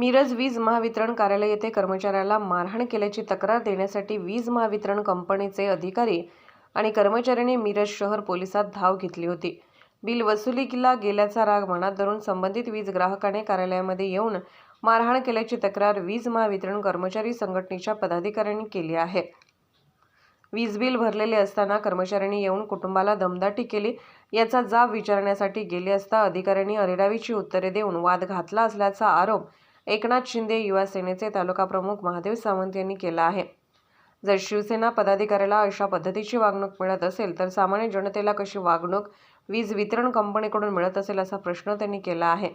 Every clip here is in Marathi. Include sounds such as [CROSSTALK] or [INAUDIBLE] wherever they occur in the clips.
मिरज वीज महावितरण कार्यालय येथे कर्मचाऱ्याला मारहाण केल्याची तक्रार देण्यासाठी वीज महावितरण कंपनीचे अधिकारी आणि कर्मचाऱ्यांनी मिरज शहर पोलिसात धाव घेतली होती. बिल वसुलीला गेल्याचा राग मनात धरून संबंधित वीज ग्राहकाने कार्यालयामध्ये येऊन मारहाण केल्याची तक्रार वीज महावितरण कर्मचारी संघटनेच्या पदाधिकाऱ्यांनी केली आहे. वीज बिल भरलेले असताना कर्मचाऱ्यांनी येऊन कुटुंबाला दमदाटी केली. याचा जाब विचारण्यासाठी गेले असता अधिकाऱ्यांनी अरेरावीची उत्तरे देऊन वाद घातला असल्याचा आरोप एकनाथ शिंदे युवा सेनेचे तालुका प्रमुख महादेव सावंत यांनी केला आहे. जर शिवसेना पदाधिकाऱ्याला अशा पद्धतीची वागणूक मिळत असेल तर सामान्य जनतेला कशी वागणूक वीज वितरण कंपनीकडून मिळत असेल असा प्रश्न त्यांनी केला आहे.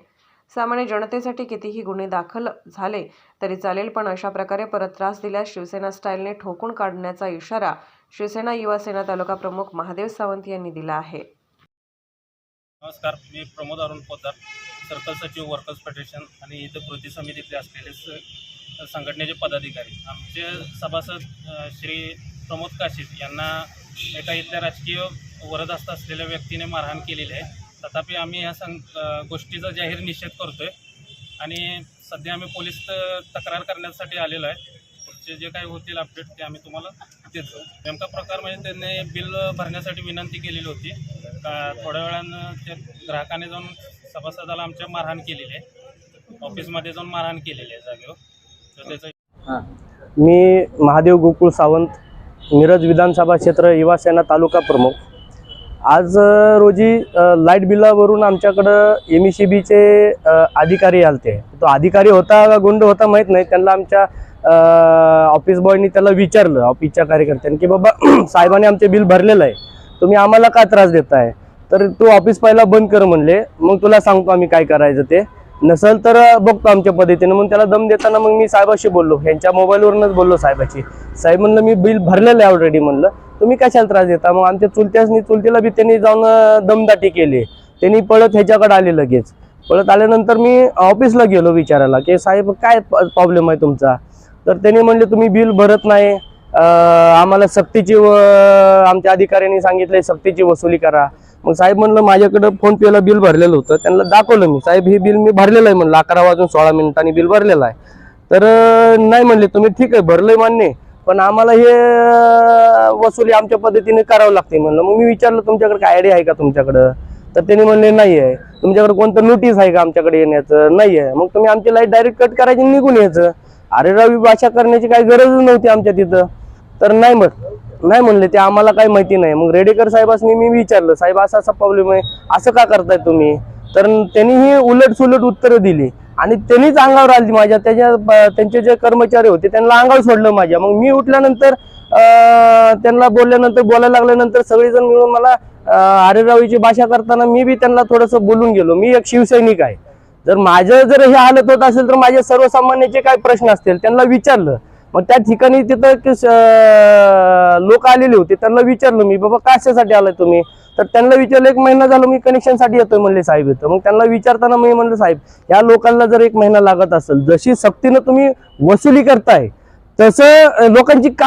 सामान्य जनतेसाठी कितीही गुन्हे दाखल झाले तरी चालेल पण अशा प्रकारे परत त्रास दिल्यास शिवसेना स्टाईलने ठोकून काढण्याचा इशारा शिवसेना युवा सेना तालुका प्रमुख महादेव सावंत यांनी दिला आहे. नमस्कार मी प्रमोद अरुण पोद्दार सर्कल सचिव वर्कर्स फेडरेशन आणि इथं कृती समितीतले असलेले स संघटनेचे पदाधिकारी. आमचे सभासद श्री प्रमोद काशीद यांना एका इथल्या राजकीय वरदास्त असलेल्या व्यक्तीने मारहाण केलेली आहे. तथापि आम्ही ह्या सं गोष्टीचा जाहीर निषेध करतो आहे आणि सध्या आम्ही पोलीस तक्रार करण्यासाठी आलेलो आहे. पुढचे जे काही होतील अपडेट ते आम्ही तुम्हाला देतो. नेमका प्रकार म्हणजे त्यांनी बिल भरण्यासाठी विनंती केलेली होती. का थोड्या वेळानं त्या ग्राहकाने जाऊन सभासदाला आमच्या मारहाण केलेली आहे. ऑफिसमध्ये जाऊन मारहाण केलेली आहे जागेवर. तर त्याचं मी महादेव गोकुळ सावंत मिरज विधानसभा क्षेत्र युवासेना तालुका प्रमुख. आज रोजी लाइट बिलावरून आमच्याकडं एम ई सी बीचे अधिकारी आलते. तो अधिकारी होता का गुंड होता माहीत नाही. त्यांना आमच्या ऑफिस बॉयनी त्याला विचारलं ऑफिसच्या कार्यकर्त्यांनी की बाबा [CLEARS THROAT] साहेबांनी आमचे बिल भरलेलं आहे. तुम्ही आम्हाला का त्रास देताय? तर तू ऑफिस पहिला बंद कर म्हणले. मग तुला सांगतो आम्ही काय करायचं ते. नसल तर बघतो आमच्या पद्धतीने. मग त्याला दम देताना मग मी साहेबाशी बोललो. ह्यांच्या मोबाईलवरूनच बोललो साहेबाशी. साहेब म्हणलं मी बिल भरलेलं आहे ऑलरेडी म्हणलं. तुम्ही कशाला त्रास देता? मग आमच्या चुलत्यासनी चुलतीला बी त्यांनी जाऊन दमदाटी केली. त्यांनी पळत ह्याच्याकडे आले लगेच. पळत आल्यानंतर मी ऑफिसला गेलो विचारायला की साहेब काय प्रॉब्लेम आहे तुमचा? तर त्यांनी म्हणले तुम्ही बिल भरत नाही. आम्हाला सक्तीची व- आमच्या अधिकाऱ्यांनी सांगितले सक्तीची वसुली करा. मग साहेब म्हणलं माझ्याकडं फोन पेला बिल भरलेलं होतं. त्यांना दाखवलं मी. साहेब हे बिल मी भरलेलं आहे म्हणलं. अकरा वाजून सोळा मिनिटांनी बिल भरलेलं आहे. तर नाही म्हणले तुम्ही ठीक आहे भरलंय मान्य पण आम्हाला हे वसुली आमच्या पद्धतीने करावं लागते म्हणलं मग मी विचारलं तुमच्याकडे काय आयडिया आहे का तुमच्याकडं? तर त्यांनी म्हणले नाही आहे. तुमच्याकडे कोणतं नोटीस आहे का आमच्याकडे येण्याचं? नाही आहे. मग तुम्ही आमची लाइट डायरेक्ट कट करायची निघून यायचं. अरे रवी भाषा करण्याची काही गरजच नव्हती आमच्या तिथं. तर नाही मग नाही म्हणले ते आम्हाला काही माहिती नाही. मग रेडेकर साहेबांनी मी विचारलं साहेब असा असा प्रॉब्लेम आहे. असं का करताय तुम्ही? तर त्यांनीही उलट सुलट उत्तरं दिली. आणि त्यांनीच अंगावर आली माझ्या. त्याच्या त्यांचे जे कर्मचारी होते त्यांना अंगावर सोडलं माझ्या. मग मी उठल्यानंतर त्यांना बोलल्यानंतर बोलायला लागल्यानंतर सगळेजण मिळून मला आरेरावीची भाषा करताना मी बी त्यांना थोडंसं बोलून गेलो. मी एक शिवसैनिक आहे. जर माझं जर हे हालत होत असेल तर माझ्या सर्वसामान्याचे काय प्रश्न असतील त्यांना विचारलं. मग त्या ठिकाणी तिथं लोक आलेले होते. त्यांना विचारलं मी बाबा कशासाठी आलाय तुम्ही? तर त्यांना विचारलं एक महिना झालो मी कनेक्शनसाठी येतोय म्हणले साहेब येतो मग त्यांना विचारताना मी म्हणलं साहेब या लोकांना जर एक महिना लागत असेल जशी सक्तीनं तुम्ही वसुली करताय तसं लोकांची काम